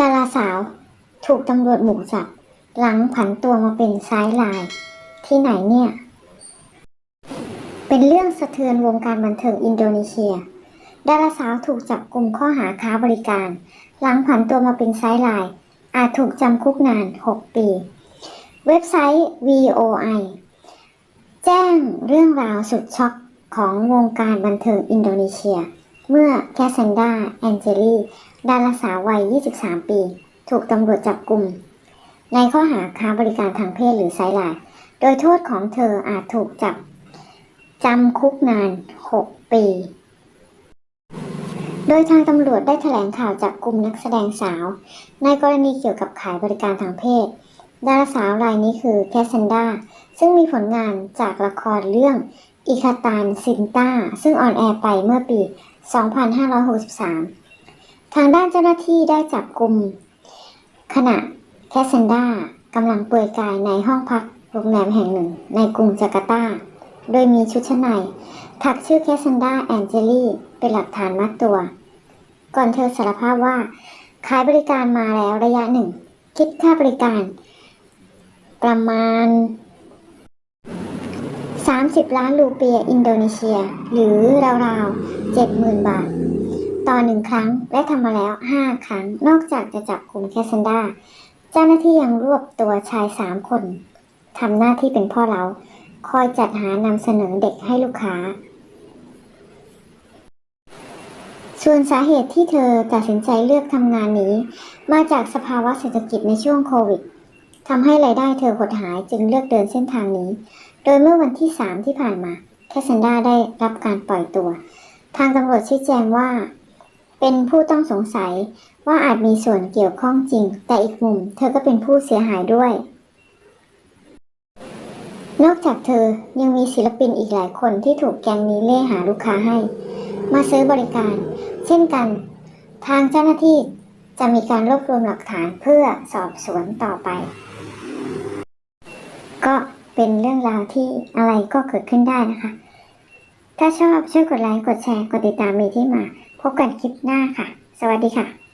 ดาราสาว ถูกตำรวจหมู่จับ หลังผันตัวมาเป็นซ้ายลาย ที่ไหนเนี่ย เป็นเรื่องสะเทือนวงการบันเทิงอินโดนีเซีย ดาราสาวถูกจับกลุ่มข้อหาค้าบริการ หลังผันตัวมาเป็นซ้ายลาย อาจถูกจำคุกนาน 6 ปี เว็บไซต์ VOI แจ้งเรื่องราวสุดช็อกของวงการบันเทิงอินโดนีเซีย เมื่อแคสซันดาแองเจลีดาราสาววัย 23 ปี ถูกตำรวจจับกลุ่ม ในข้อหาค้าบริการทางเพศหรือไซลายโดยโทษของเธออาจถูกจับจำคุกนาน 6 ปี โดยทางตำรวจได้แถลงข่าวจับกลุ่มนักแสดงสาว ในกรณีเกี่ยวกับขายบริการทางเพศ ดาราสาวรายนี้คือแคสซันดา ซึ่งมีผลงานจากละครเรื่องอิคาตานซินตาซึ่งออนแอร์ไปเมื่อปี 2563 ทางด้านเจ้าหน้าที่ได้จับกลุ่มขณะแคสเซนดากำลังเปลือยกายในห้องพักโรงแรมแห่งหนึ่งในกรุงจาการ์ตา โดยมีชุดชั้นในถักชื่อแคสเซนดาแองเจลี่เป็นหลักฐานมัดตัว ก่อนเธอสารภาพว่า ขายบริการมาแล้วระยะหนึ่ง คิดค่าบริการ ประมาณ 30 ล้านรูเปียอินโดนีเซีย หรือราวๆ 70,000 บาท ต่อหนึ่งครั้งและทำมาแล้ว 5 ครั้ง นอกจากจะจับกลุ่มแคสซันดา เจ้าหน้าที่ยังรวบตัวชาย 3 คนทำหน้าที่เป็นพ่อเรา คอยจัดหานำเสนอเด็กให้ลูกค้า ส่วนสาเหตุที่เธอตัดสินใจเลือกทำงานนี้ มาจากสภาวะเศรษฐกิจในช่วงโควิดทำให้รายได้เธอหดหายจึงเลือกเดินเส้นทางนี้ โดยเมื่อวันที่ 3 ที่ผ่านมา แคสซันดาได้รับการปล่อยตัว ทางตำรวจชี้แจงว่า เป็นผู้ต้องสงสัยว่าอาจมีส่วนเกี่ยวข้องจริง แต่อีกมุม เธอก็เป็นผู้เสียหายด้วย นอกจากเธอยังมีศิลปินอีกหลายคนที่ถูกแก๊งนี้เล่หาลูกค้าให้ มาซื้อบริการ เช่นกัน ทางเจ้าหน้าที่จะมีการรวบรวมหลักฐานเพื่อสอบสวนต่อไป เป็นเรื่องราวที่อะไรก็เกิดขึ้นได้นะคะ ถ้าชอบช่วยกดไลค์กดแชร์กดติดตามมีที่มา พบกันคลิปหน้าค่ะ สวัสดีค่ะ